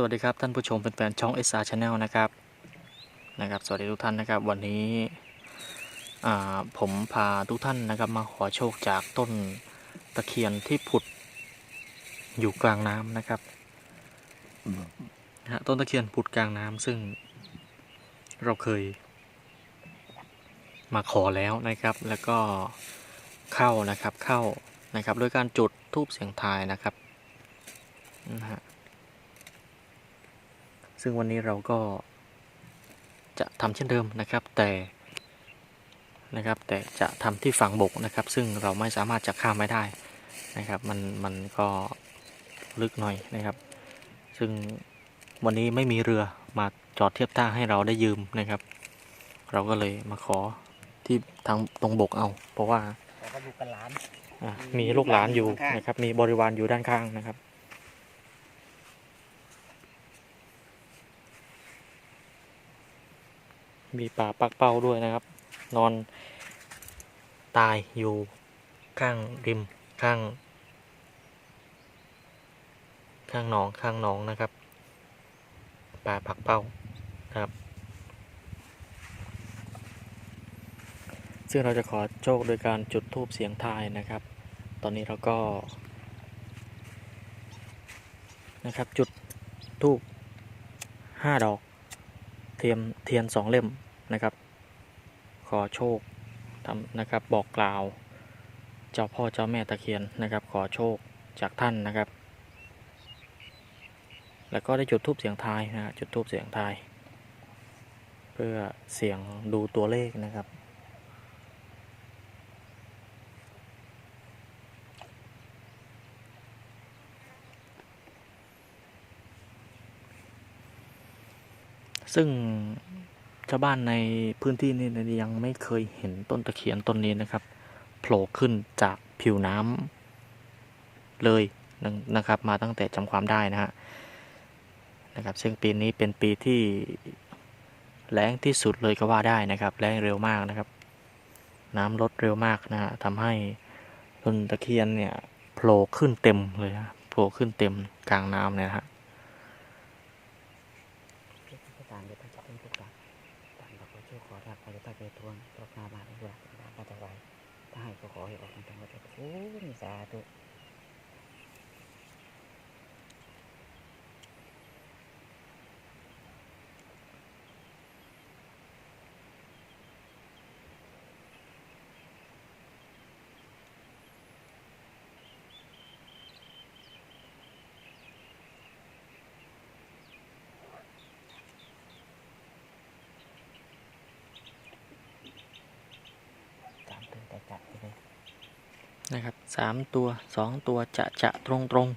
สวัสดีครับท่านผู้ชมแฟนๆช่อง SR Channel นะครับนะครับ สวัสดีทุกท่านนะครับ วันนี้ผมพาทุกท่านนะครับมาขอโชคจากต้นตะเคียนที่ผุดอยู่กลางน้ำนะครับนะฮะต้นตะเคียนผุดกลางน้ำซึ่งเราเคย มาขอแล้วนะครับ แล้วก็เข้านะครับเข้านะครับโดยการจุดทูบเสียงทายนะครับนะฮะ ซึ่งวันนี้เราก็จะทำเช่นเดิมนะครับ แต่นะครับ แต่จะทำที่ฝั่งบกนะครับ ซึ่งเราไม่สามารถจะข้ามไม่ได้นะครับ มันมันก็ลึกหน่อยนะครับ ซึ่งวันนี้ไม่มีเรือมาจอดเทียบท่าให้เราได้ยืมนะครับ เราก็เลยมาขอที่ทางตรงบกเอา เพราะว่าเราก็ดูกันหลานอะมีลูกหลานอยู่ข้างๆนะครับ มีบริวารอยู่ด้านข้างนะครับ มีป่าปักเป้าด้วยนะครับ นอนตายอยู่ข้างริมข้าง ข้างหนองข้างหนองนะครับป่าปักเป้านะครับ ซึ่งเราจะขอโชคโดยการจุดธูปเสียงทายนะครับ ตอนนี้เราก็ นะครับจุดธูปห้าดอก เทียมเทียนสองเล่มนะครับ ขอโชคทำนะครับบอกกล่าว เจ้าพ่อเจ้าแม่ตะเคียนนะครับ ขอโชคจากท่านนะครับ แล้วก็ได้จุดทูบเสียงทายนะจุดทูบเสียงทาย เพื่อเสียงดูตัวเลขนะครับ ซึ่งชาวบ้านในพื้นที่นี้ยังไม่เคยเห็นต้นตะเคียนต้นนี้นะครับโผล่ขึ้นจากผิวน้ำเลยนะนะครับ มาตั้งแต่จำความได้นะฮะนะครับ ซึ่งปีนี้เป็นปีที่แรงที่สุดเลยก็ว่าได้นะครับแรงเร็วมากนะครับ น้ำลดเร็วมากนะฮะทำให้ต้นตะเคียนเนี่ยโผล่ขึ้นเต็มเลยฮะโผล่ขึ้นเต็มกลางน้ำเนี่ยนะฮะ ต่างเดี๋ยวต้องจับเป็นทุกต่างต่างเราขอช่วยขอรับขอจะตั้งใจทวงตกนาบาทด้วยบาทก็จะไหวถ้าให้ก็ข อให้ออกทางทางวัดโอ้ยสาธุ ตามตัวแต่จัดไปเลย นะครับสามตัวสองตัวจะจะตรงตรง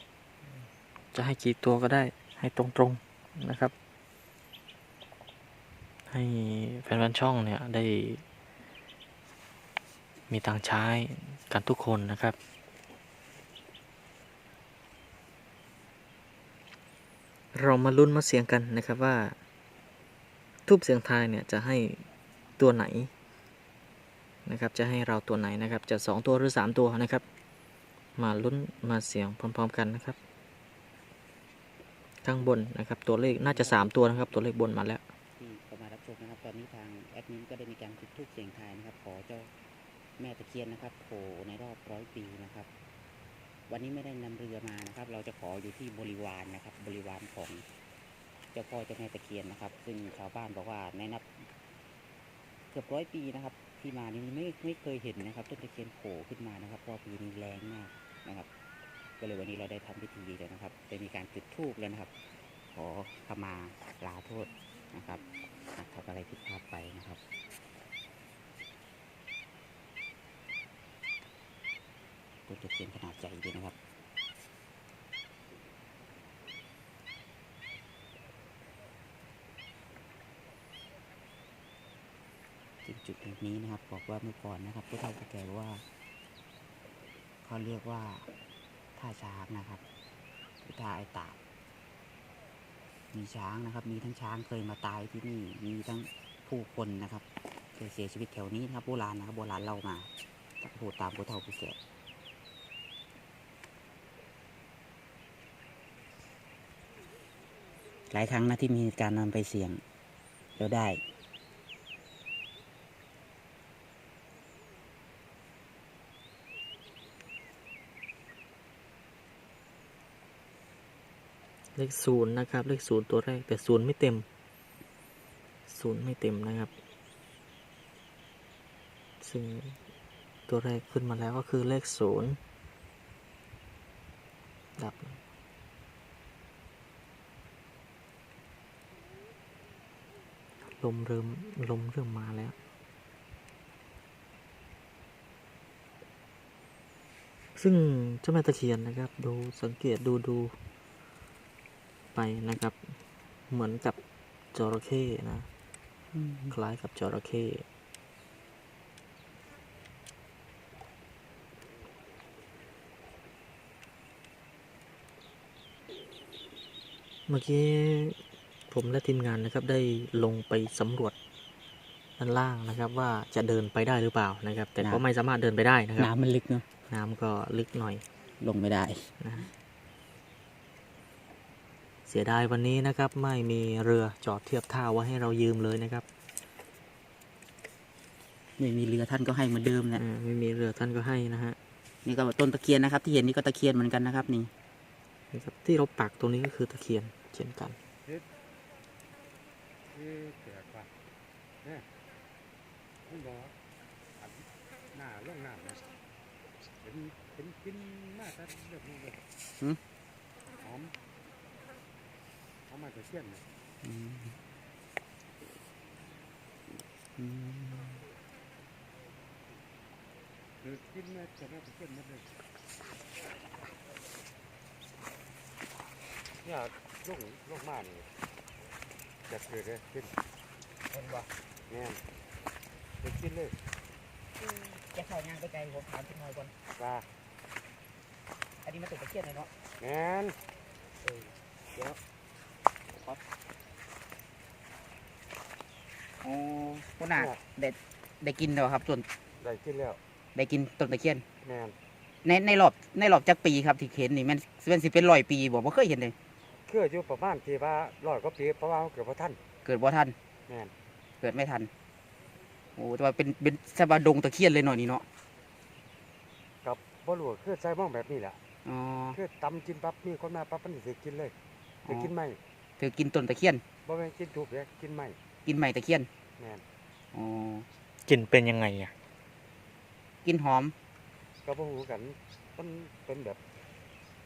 จะให้กี่ตัวก็ได้ให้ตรงตรงนะครับ ให้แฟนๆช่องเนี่ยได้ มีตังใช้กันทุกคนนะครับเรามาลุ้นมาเสียงกันนะครับว่า ทูบเสียงทายเนี่ยจะให้ตัวไหน นะครับจะให้เราตัวไหนนะครับจะ 2 ตัวหรือ 3 ตัวนะครับ มาลุ้นมาเสียงพร้อม ๆ กันนะครับ ข้างบนนะครับ ตัวเลขน่าจะ 3 ตัวนะครับ ตัวเลขบนมาแล้วที่เข้ามารับชมนะครับ ตอนนี้ทางแอดมินก็ได้มีการจุดทูปเสียงทายนะครับ ขอเจ้าแม่ตะเคียนนะครับโผล่ในรอบร้อยปีนะครับ วันนี้ไม่ได้นำเรือมานะครับ เราจะขออยู่ที่บริวารนะครับ บริวารของเจ้าพ่อเจ้าแม่ตะเคียนนะครับ ซึ่งชาวบ้านบอกว่าในนับเกือบร้อยปีนะครับ ที่มานี่ไม่ไม่เคยเห็นนะครับ ต้นตะเคียนโผล่ขึ้นมานะครับเพราะปีนี้แรงมากนะครับ ก็เลยวันนี้เราได้ทำพิธีเลยนะครับได้มีการจุดธูปแล้วนะครับ ขอขมาลาโทษนะครับหากทำอะไรผิดพลาดไปนะครับต้นตะเคียนขนาดใหญ่ดีนะครับ จุดจุดแห่งนี้นะครับบอกว่าเมื่อก่อนนะครับผู้เฒ่าผู้แก่ว่าเขาเรียกว่าท่าช้างนะครับหรือท่าไอตาบมีช้างนะครับ มีทั้งช้างเคยมาตายที่นี่มีทั้งผู้คนนะครับเคยเสียชีวิตแถวนี้นะครับโบราณนะครับโบราณเล่ามาถ้าพูดตามผู้เฒ่าผู้แก่หลายครั้งนะที่มีการนำไปเสี่ยงแล้วได้ เลขศูนย์นะครับ เลขศูนย์ตัวแรกแต่ศูนย์ไม่เต็มศูนย์ไม่เต็มนะครับ ซึ่งตัวแรกขึ้นมาแล้วก็คือเลขศูนย์ดับลมเริ่มลมเริ่มมาแล้ว ซึ่งเจ้าแม่ตะเคียนนะครับ ดูสังเกตดูดู นะครับ เหมือนกับจระเข้นะ คล้ายกับจระเข้เมื่อกี้ผมและทีมงานนะครับได้ลงไปสำรวจด้านล่างนะครับ ว่าจะเดินไปได้หรือเปล่านะครับ แต่ก็น้ำไม่สามารถเดินไปได้นะครับน้ำมันลึกเนาะน้ำก็ลึกหน่อยลงไม่ได้นะ เสียดายวันนี้นะครับไม่มีเรือจอดเทียบท่าไว้ให้เรายืมเลยนะครับไม่มีเรือท่านก็ให้เหมือนเดิมแหละอ่าไม่มีเรือท่านก็ให้นะฮะนี่ก็ต้นตะเคียนนะครับ ที่เห็นนี่ก็ตะเคียนเหมือนกันนะครับ นี่นะครับที่เราปักตรงนี้ก็คือตะเคียนเช่นกัน คือแปลกว่ะเนี่ยคุณบอกอันหน้าล่องน้ำนะเป็นเป็นกินมากแต่เรื่องนี้เลยหอม หอมมาจากเทียนเนี่ยอืมอือกินมาจากหน้าจากเทียนหมดเลยเนี่ยล่องล่องมานี่จะเกิดเลยกินเห็นบ่แน่นจะกินเลยจะเข้ายางไปไกลผมถามพี่น้อยก่อนปลาอันนี้มาตุกตะเคียนเลยเนาะแน่นเออเดี๋ยว ขอโอ้คุณน่ะได้ได้กินแล้วครับส่วนได้กินแล้วได้กินต้นตะเคียนแน่นในในรอบในรอบจักปีครับที่เห็นนี่มันมันสิเป็นร้อยปีบ่บ่เคยเห็นเลยคืออยู่ประมาณที่ว่าร้อยกว่าปีเพราะว่าเกิดพระท่านเกิดบ่ทันแม่นเกิดไม่ทันโอ้แต่ว่าเป็นเป็นสบาดงตะเคียนเลยหน่อยนี่เนาะกับบ่รู้ว่าคือใช้มองแบบนี้แหละอ๋อคือตำกินปั๊บมีคนมาปั๊บมันสิกินเลยสิกินไม่ ถือกินต้นตะเคียนบ่แม่นกินถูกเลยกินไม่กินใหม่ตะเคียนแม่นอ๋อกลิ่นเป็นยังไงอะกินหอมก็บ่ฮู้กันมันเป็นแบบ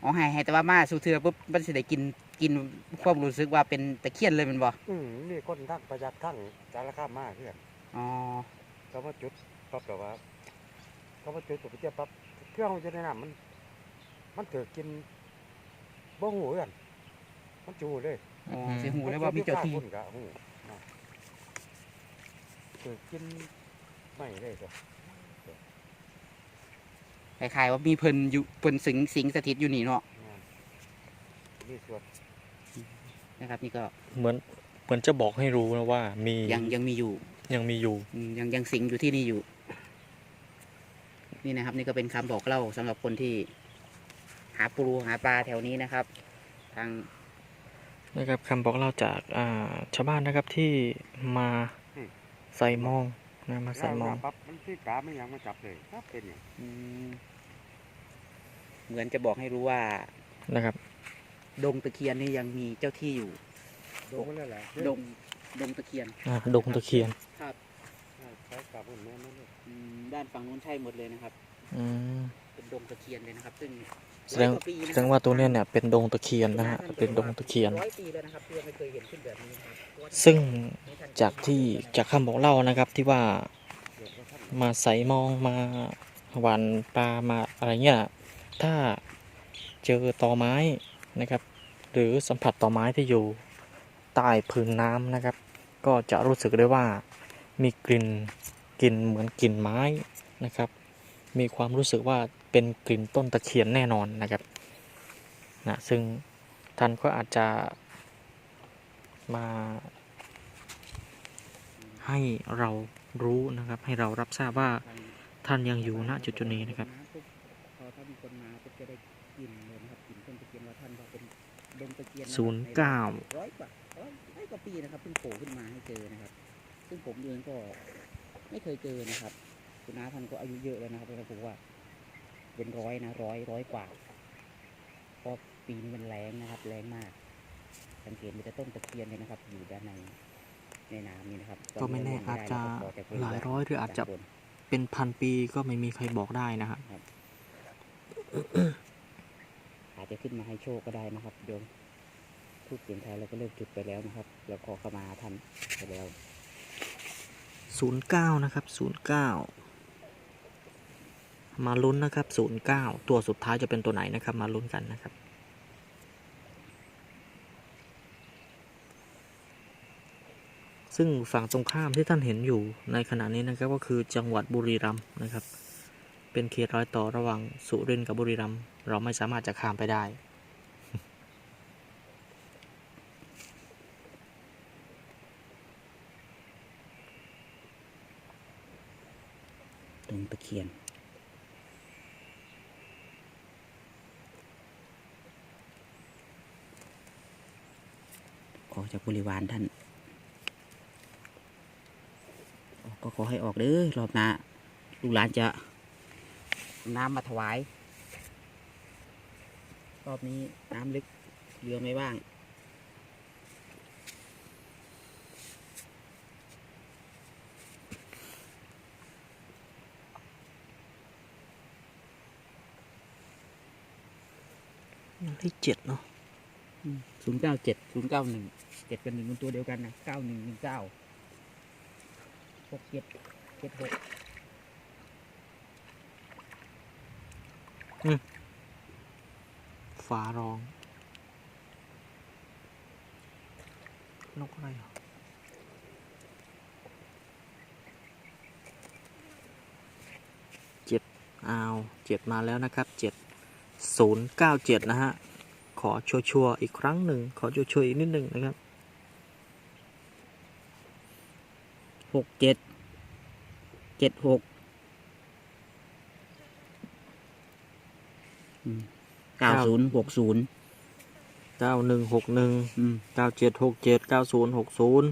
อ๋อให้ให้แต่ว่ามาสู่เทือปุ๊บมันสิได้กินกินความรู้สึกว่าเป็นตะเคียนเลยแมันบ่อืมมีคนทั้งประหยัดทั้งสารคามมาคือกันอ๋อเขามาจุดปั๊บแบบว่าเขามาจุดปุ๊บไปเจียปั๊บเครื่องมันจะในน้ำมัน มันถือกินบ่ฮู้กันมันจูเลย อ๋ออืมสิหูเลยว่ามีเจ้าที่คนก็ฮู้นะถือกินไม่เลยตัวคล้ายๆว่ามีเพิ่นอยู่เพิ่นสิงสิงสถิตอยู่นี่เนาะแม่นมีส่วนนะครับ นี่ก็เหมือนเหมือนจะบอกให้รู้นะว่า มียังยังมีอยู่ยังมีอยู่อืมยังยังสิงอยู่ที่นี่อยู่ นี่นะครับ นี่ก็เป็นคำบอกเล่าสำหรับคนที่ หาปูหาปลาแถวนี้นะครับ ทาง นะครับคำบอกเล่าจากอ่าชาวบ้านนะครับที่มาใส่มองนะมาใส่มองแล้วปั๊บมันที่กาไม่ยังมาจับเลยครับเป็นอย่างอืมเหมือนจะบอกให้รู้ว่านะครับ ดงตะเคียนนี่ยังมีเจ้าที่อยู่โดนแล้วแหละดงดงตะเคียนอ่าดงตะเคียนครับใช้กับมันแม่นั่นเลยอืมด้านฝั่งนู้นใช่หมดเลยนะครับ อืมเป็นดงตะเคียนเลยนะครับ ซึ่งแสดงร้อยกาปีนะแสคดรับงว่าตัวเนี้ยเนี่ยเป็นดงตะเคียนนะฮะ เป็นดงตะเคียน ร้อยปีแล้วนะครับที่ไม่เคยเห็นขึ้นแบบนี้นะครับเพราะว่าซึ่งจากที่จากคำบอกเล่านะครับที่ว่าเดี๋ยวก็ท่านมาใส่มองมาหวานปลามาอะไรเงี้ยถ้าเจอตอไม้นะครับ หรือสัมผัสต่อไม้ที่อยู่ใต้พื้นน้ำนะครับ ก็จะรู้สึกได้ว่ามีกลิ่นกลิ่นเหมือนกลิ่นไม้นะครับ มีความรู้สึกว่าเป็นกลิ่นต้นตะเคียนแน่นอนนะครับนะซึ่งท่านก็อาจจะมาให้เรารู้นะครับ ให้เรารับทราบว่าท่านยังอยู่ณจุดจุดๆนี้นะครับพอถ้ามีคนมาก็จะได้กลิ่นเลยนะครับกลิ่นต้นตะเคียนว่าท่านว่าเป็นดงตะเคียนศูนย์เก้าร้อยกว่ากว่าปีนะครับเพิ่งโผล่ขึ้นมาให้เจอนะครับ ซึ่งผมเองก็ไม่เคยเจอนะครับ คุณน้าท่านก็อายุเยอะแล้วนะครับแล้วผมว่า เป็นร้อยนะร้อยร้อยกว่าเพราะปีนี้มันแรงนะครับ แรงมาก สังเกตมีแต่ต้นตะเคียนเลยนะครับ อยู่ด้านในในน้ำนี่นะครับก็ไม่แน่ตนนี้อาจจะเรเล่นไม่ได้เรก็ขจบริวหลายร้อยหรืออาจจะด้นบนเป็นพันปีก็ไม่มีใครบอกได้นะฮะอาจจะขึ้นมาให้โชคก็ได้นะครับโยมทูบเสียงไทายเราก็เลิกจุดไปแล้วนะครับแล้วขอเข้ามาทันไปแล้วศูนย์เก้านะครับศูนย์เก้า มาลุ้นนะครับศูนย์เก้าตัวสุดท้ายจะเป็นตัวไหนนะครับ มาลุ้นกันนะครับ ซึ่งฝั่งตรงข้ามที่ท่านเห็นอยู่ในขณะนี้นะครับก็คือจังหวัดบุรีรัมย์นะครับ เป็นเขตรอยต่อระหว่างสุรินทร์กับบุรีรัมย์เราไม่สามารถจะข้ามไปได้ตรงตะเคียน ขอจากบริวารท่านก็ขอให้ออกเด้อรอบหน้าลูกหลานจะน้ำมาถวาย รอบนี้น้ำลึกเรือไม่ว่างเลขเจ็ดเนาะ ศูนย์เก้าเจ็ดศูนย์เก้าหนึ่งเจ็ดกับหนึ่งบนตัวเดียวกันนะเก้าหนึ่งหนึ่งเก้าหกเจ็ดเจ็ดหกฟ้าร้อง นกอะไรเหรอเจ็ดอ้าวเจ็ดมาแล้วนะครับเจ็ดศูนย์เก้าเจ็ดนะฮะ อชัวร์ๆอีกครั้งหนึ่ง ขอชัวร์ๆอีกนิดหนึ่งนะครับหกเจ็ดเจ็ดหกเก้าศูนย์หกศูนย์เก้าหนึ่งหกหนึ่งอืมเก้าเจ็ดหกเจ็ดเก้าศูนย์หกศูนย์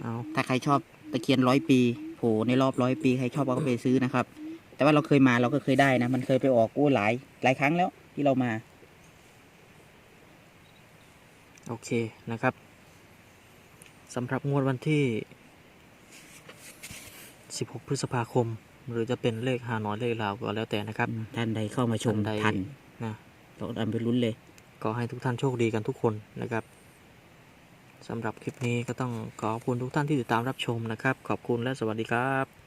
เอาถ้าใครชอบตะเคียนร้อยปีโผล่ในรอบร้อยปี ใครชอบเอาก็ไปซื้อนะครับ แต่ว่าเราเคยมาเราก็เคยได้นะ มันเคยไปออกกู้หลายหลายครั้งแล้วที่เรามา โอเคนะครับสำหรับงวดวันที่ 16 พฤษภาคม หรือจะเป็นเลขหาน้อยเลขลาวก็แล้วแต่นะครับ ท่านใดเข้ามาชมท่านใด ทันนะ ต้องดันไปลุ้นเลย ก็ให้ทุกท่านโชคดีกันทุกคนนะครับสำหรับคลิปนี้ก็ต้องขอบคุณทุกท่านที่ติดตามรับชมนะครับ ขอบคุณและสวัสดีครับ